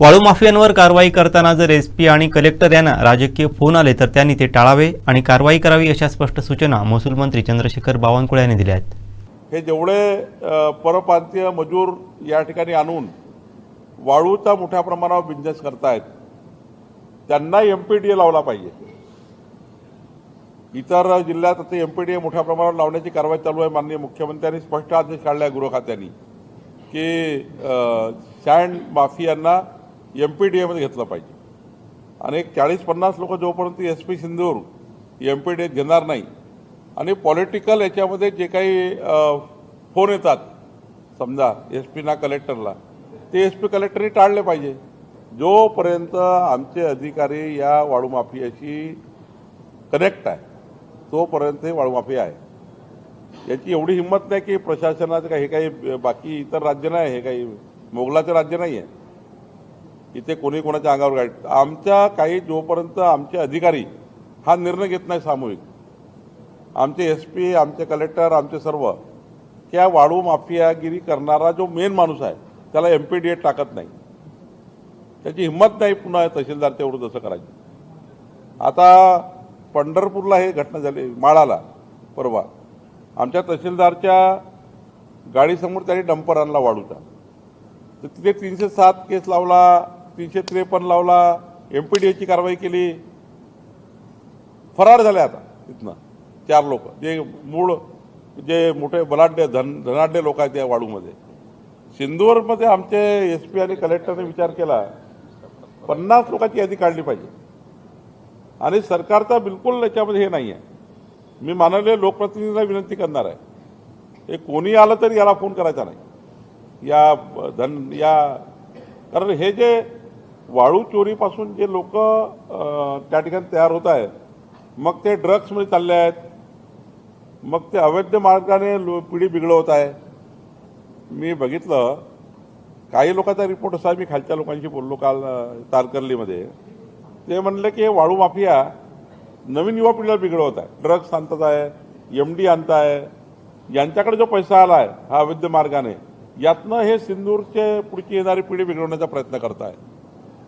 वाळू माफियांवर कारवाई करताना जर एस पी आणि कलेक्टर यांना राजकीय फोन आले तर त्यांनी ते टाळावे आणि कारवाई करावी अशा स्पष्ट सूचना महसूल मंत्री चंद्रशेखर बावनकुळे यांनी दिल्या आहेत. हे जेवढे परप्रांतीय मजूर या ठिकाणी आणून वाळूचा मोठ्या प्रमाणावर बिझनेस करतायत त्यांना एम पी डी ए लावला पाहिजे. इतर जिल्ह्यात आता एम पी डी ए मोठ्या प्रमाणावर लावण्याची कारवाई चालू आहे माननीय मुख्यमंत्र्यांनी स्पष्ट आदेश काढला आहे गृह खात्याने की सँड माफियांना एम पी डी एमध्ये घेतलं पाहिजे. आणि एक चाळीस पन्नास लोक जोपर्यंत एस पी सिंधूर एम पी डी घेणार नाही आणि पॉलिटिकल याच्यामध्ये जे काही फोन येतात समजा एस पीना कलेक्टरला ते एस पी कलेक्टरनी टाळले पाहिजे. जोपर्यंत आमचे अधिकारी या वाळूमाफियाशी कनेक्ट आहे तोपर्यंत हे वाळूमाफी आहे. याची एवढी हिंमत नाही की प्रशासनाचं काही हे काही बाकी इतर राज्य नाही हे काही मोगलाचं राज्य नाही आहे इथे कोणी कोणाच्या अंगावर गाडी आमच्या काही जोपर्यंत आमचे अधिकारी हा निर्णय घेत नाही सामूहिक आमचे एस पी आमचे कलेक्टर आमचे सर्व त्या वाळू माफियागिरी करणारा जो मेन माणूस आहे त्याला एम पी डी एट टाकत नाही. त्याची हिंमत नाही पुन्हा तहसीलदार तेवढं तसं करायची. आता पंढरपूरला हे घटना झाली माळाला परवा. आमच्या तहसीलदारच्या गाडीसमोर त्यांनी डंपर आणला वाळूचा. तर तिथे तीनशे सात केस लावला तीनशे त्रेपन्न लावला एम पी डी एची कारवाई केली. फरार झाले आता तिथनं चार लोक. जे मूळ जे मोठे बलाढ्य धन धनाढ्य लोक आहेत या वाडूमध्ये. सिंदूरमध्ये आमचे एस पी आणि कलेक्टरने विचार केला पन्नास लोकांची यादी काढली पाहिजे. आणि सरकारचा बिलकुल याच्यामध्ये हे नाही आहे मी माननीय लोकप्रतिनिधींना विनंती करणार आहे. हे कोणी आलं तरी याला फोन करायचा नाही. या धन या कारण हे जे वाळू चोरीपासून जे लोक त्या ठिकाणी तयार होत आहेत मग ते ड्रग्समध्ये चालले आहेत मग ते अवैध मार्गाने लो- पिढी बिघडवत आहे. मी बघितलं काही लोकांचा रिपोर्ट असा मी खालच्या लोकांशी बोललो काल तारकर्लीमध्ये. ते म्हणले की वाळू माफिया नवीन युवा पिढीला बिघडवत आहे. ड्रग्स आणतात आहे एम डी आणताय यांच्याकडे जो पैसा आला आहे हा अवैध मार्गाने यातनं हे सिंदूरचे पुढची येणारी पिढी बिघडवण्याचा प्रयत्न करत आहे.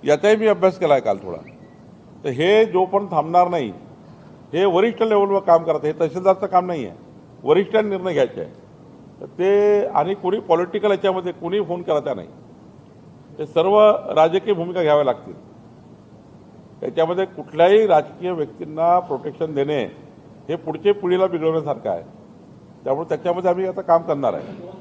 याचाही मी अभ्यास केला आहे काल थोडा. तर हे जोपर्यंत थांबणार नाही हे वरिष्ठ लेवलवर काम करत हे तहसीलदारचं काम नाही आहे वरिष्ठांनी निर्णय घ्यायचे आहे तर ते आणि कोणी पॉलिटिकल याच्यामध्ये कोणी फोन करायचा नाही. ते सर्व राजकीय भूमिका घ्याव्या लागतील. त्याच्यामध्ये कुठल्याही राजकीय व्यक्तींना प्रोटेक्शन देणे हे पुढच्या पिढीला बिघडवण्यासारखं आहे. त्यामुळे त्याच्यामध्ये आम्ही आता काम करणार आहे.